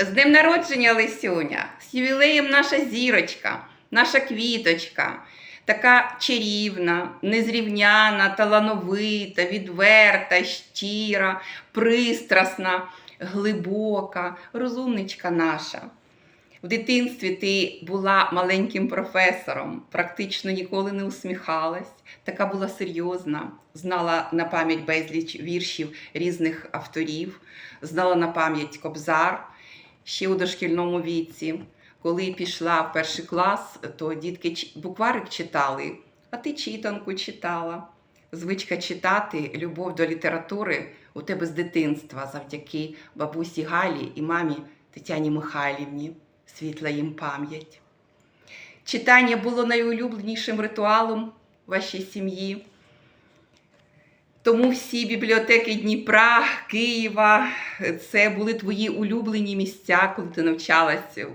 З днем народження, Лисюня! З ювілеєм наша зірочка, наша квіточка, така чарівна, незрівняна, талановита, відверта, щира, пристрасна, глибока, розумничка наша. В дитинстві ти була маленьким професором, практично ніколи не усміхалась, така була серйозна, знала на пам'ять безліч віршів різних авторів, знала на пам'ять кобзар ще у дошкільному віці. Коли пішла в перший клас, то дітки букварик читали, а ти читанку читала. Звичка читати, любов до літератури у тебе з дитинства завдяки бабусі Галі і мамі Тетяні Михайлівні, світла їм пам'ять. Читання було найулюбленішим ритуалом вашій сім'ї. Тому всі бібліотеки Дніпра, Києва це були твої улюблені місця, коли ти навчалася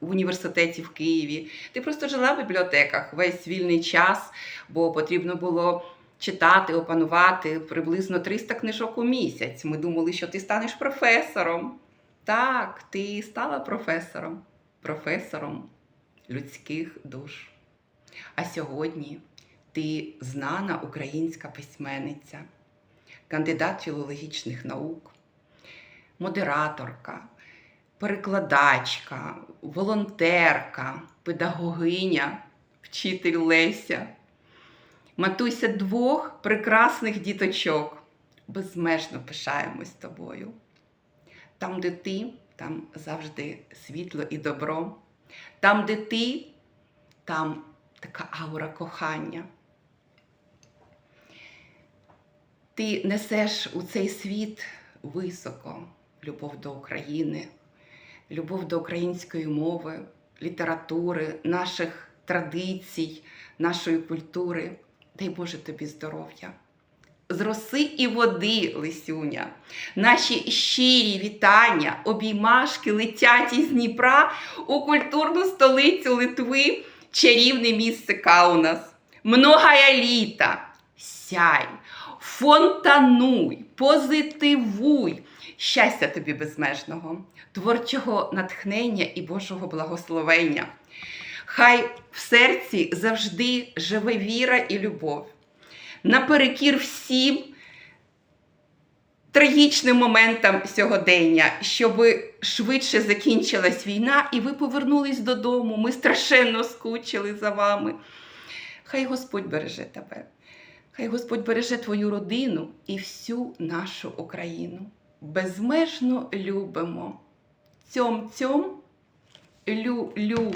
в університеті в Києві. Ти просто жила в бібліотеках весь вільний час, бо потрібно було читати, опанувати приблизно 300 книжок у місяць. Ми думали, що ти станеш професором. Так, ти стала професором, професором людських душ. А сьогодні ти знана українська письменниця, кандидат філологічних наук, модераторка, перекладачка, волонтерка, педагогиня, вчитель Леся, матуся двох прекрасних діточок. Безмежно пишаємось тобою. Там, де ти, там завжди світло і добро. Там, де ти, там така аура кохання. Ти несеш у цей світ високо любов до України, любов до української мови, літератури, наших традицій, нашої культури. Дай Боже тобі здоров'я. З роси і води, Лисюня, наші щирі вітання, обіймашки летять із Дніпра у культурну столицю Литви, чарівне місце Каунас. Многая літа, сяй, фонтануй, позитивуй. Щастя тобі безмежного, творчого натхнення і Божого благословення. Хай в серці завжди живе віра і любов. Наперекір всім трагічним моментам сьогодення, щоб швидше закінчилась війна, і ви повернулись додому. Ми страшенно скучили за вами. Хай Господь береже тебе. Хай Господь береже твою родину і всю нашу Україну. Безмежно любимо. Цьом цьом лю-лю.